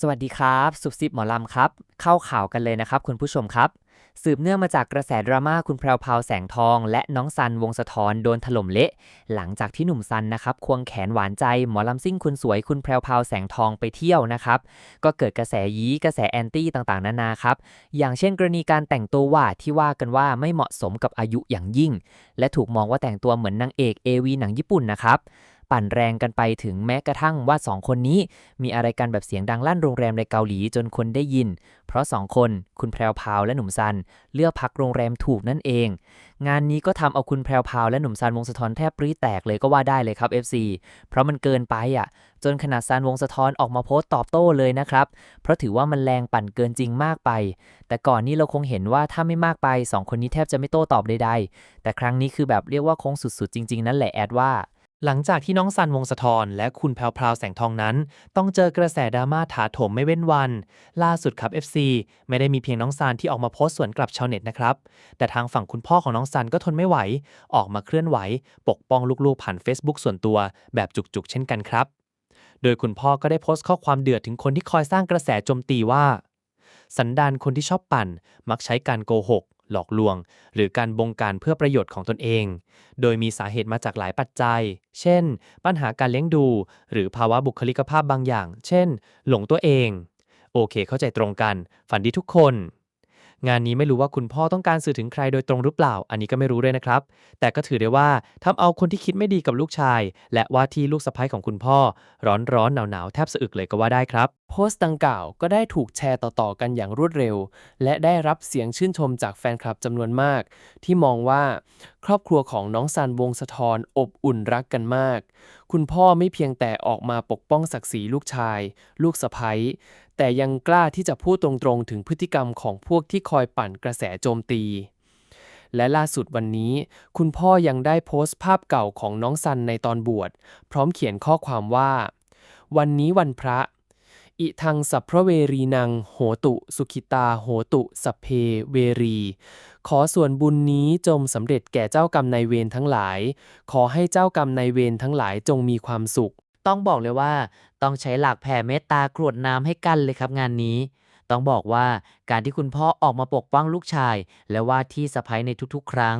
สวัสดีครับสุบซิบหมอลำครับ เข้าข่าวกันเลยนะครับ คุณผู้ชมครับ สืบเนื่องมาจากกระแสดราม่าคุณแพรวพาวแสงทอง และน้องซันวงสะท้อนโดนถล่มเละ หลังจากที่หนุ่มซันนะครับ ควงแขนหวานใจหมอลำซิ่งคนสวยคุณแพรวพาวแสงทองไปเที่ยวนะครับ ก็เกิดกระแสยี้กระแสแอนตี้ต่างๆ นานาครับ อย่างเช่นกรณีการแต่งตัวว่าที่ว่ากันว่าไม่เหมาะสมกับอายุอย่างยิ่ง และถูกมองว่าแต่งตัวเหมือนนางเอก AV หนังญี่ปุ่นนะครับ ปั่นแรงกันไปถึงแม้กระทั่งว่าสองคนนี้ มีอะไรกันแบบเสียงดังลั่นโรงแรมในเกาหลีจนคนได้ยิน เพราะสองคนคุณแพรวพาวและหนุ่มซัน เลือกพักโรงแรมถูกนั่นเอง งานนี้ก็ทำเอาคุณแพรวพาวและหนุ่มซันวงสะท้อนแทบปรีแตกเลยก็ว่าได้เลยครับ FC เพราะมันเกินไปอะ จนขนาดซันวงสะท้อนออกมาโพสต์ตอบโต้เลยนะครับเพราะถือว่ามันแรงปั่นเกินจริงมากไป แต่ก่อนนี้เราคงเห็นว่าถ้าไม่มากไปสองคนนี้แทบจะไม่โต้ตอบใดๆแต่ครั้งนี้คือแบบเรียกว่าโค้งสุดๆจริง ๆ นั่นแหละแอดว่า หลังจากที่น้องซันวงสะทอนและคุณแพรวพราวแสงทองนั้น ต้องเจอกระแสดราม่าถาโถมไม่เว้นวัน ล่าสุดครับ FC ไม่ได้มีเพียงน้องซันที่ออกมาโพสต์สวนกลับชาวเน็ตนะครับ แต่ทางฝั่งคุณพ่อของน้องซันก็ทนไม่ไหว ออกมาเคลื่อนไหว ปกป้องลูกๆผ่าน Facebook ส่วนตัว แบบจุกๆ เช่นกันครับ โดยคุณพ่อก็ได้โพสต์ข้อความเดือดถึงคนที่คอยสร้างกระแสโจมตีว่า สันดานคนที่ชอบปั่น มักใช้การโกหก หลอกลวง หรือการบงการเพื่อประโยชน์ของตนเอง โดยมีสาเหตุมาจากหลายปัจจัย เช่น ปัญหาการเลี้ยงดู หรือภาวะบุคลิกภาพบางอย่าง เช่น หลงตัวเอง โอเค เข้าใจตรงกัน ฝันดีทุกคน งานนี้ไม่รู้ว่าคุณพ่อต้องการสื่อถึงใครโดยตรงหรือเปล่า อันนี้ก็ไม่รู้เลยนะครับ แต่ก็ถือได้ว่าทำเอาคนที่คิดไม่ดีกับลูกชาย และว่าที่ลูกสะใภ้ของคุณพ่อ ร้อนร้อนหนาวหนาวๆแทบสะอึกเลยก็ว่าได้ครับโพสต์ดังกล่าวก็ได้ถูกแชร์ต่อๆกันอย่างรวดเร็ว และได้รับเสียงชื่นชมจากแฟนคลับจำนวนมาก ที่มองว่าครอบครัวของน้องซันวงสะทอนอบอุ่นรักกันมาก คุณพ่อไม่เพียงแต่ออกมาปกป้องศักดิ์ศรีลูกชาย ลูกสะใภ้แต่ยังกล้าที่จะพูดตรงๆ ถึงพฤติกรรมของพวกที่คอยปั่นกระแสโจมตี และล่าสุดวันนี้ คุณพ่อยังได้โพสต์ภาพเก่าของน้องซันในตอนบวช พร้อมเขียนข้อความว่า วันนี้วันพระ อิทังสัพพระเวรีนัง โหตุ สุขิตา โหตุ สัพเพเวรี ขอส่วนบุญนี้จงสำเร็จแก่เจ้ากรรมนายเวรทั้งหลาย ขอให้เจ้ากรรมนายเวรทั้งหลายจงมีความสุข ต้องบอกเลยว่า ต้องใช้หลักแผ่เมตตากรวดน้ำให้กันเลยครับงานนี้ ต้องบอกว่าการที่คุณพ่อออกมาปกป้องลูกชาย และว่าที่สะพ้ยในทุกๆ ครั้ง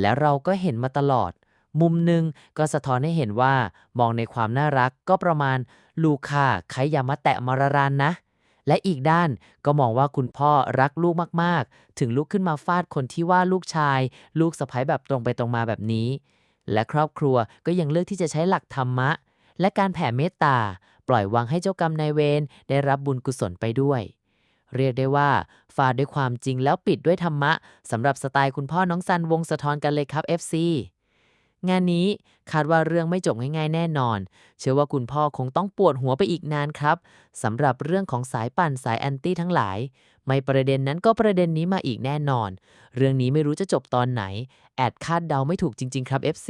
และเราก็เห็นมาตลอด มุมหนึ่งก็สะท้อนให้เห็นว่ามองในความน่ารักก็ประมาณลูกค่ะใครอย่ามาแตะมรรานนะ และอีกด้านก็มองว่าคุณพ่อรักลูกมากๆ ถึงลุกขึ้นมาฟาดคนที่ว่าลูกชาย ลูกสะพ้ยแบบตรงไปตรงมาแบบนี้ และครอบครัวก็ยังเลือกที่จะใช้หลักธรรมะ และการแผ่เมตตา ปล่อยวางให้เจ้ากรรมนายเวรได้รับบุญกุศลไปด้วยเรียกได้ว่าฟาดด้วยความจริงแล้วปิดด้วยธรรมะสำหรับสไตล์คุณพ่อน้องซันวงสะท้อนกันเลยครับ FC งานนี้คาดว่าเรื่องไม่จบง่ายๆแน่นอน เชื่อว่าคุณพ่อคงต้องปวดหัวไปอีกนานครับสำหรับเรื่องของสายปั่นสายแอนตี้ทั้งหลาย ไม่ประเด็นนั้นก็ประเด็นนี้มาอีกแน่นอน เรื่องนี้ไม่รู้จะจบตอนไหน แอดคาดเดาไม่ถูกจริง ๆ ครับ FC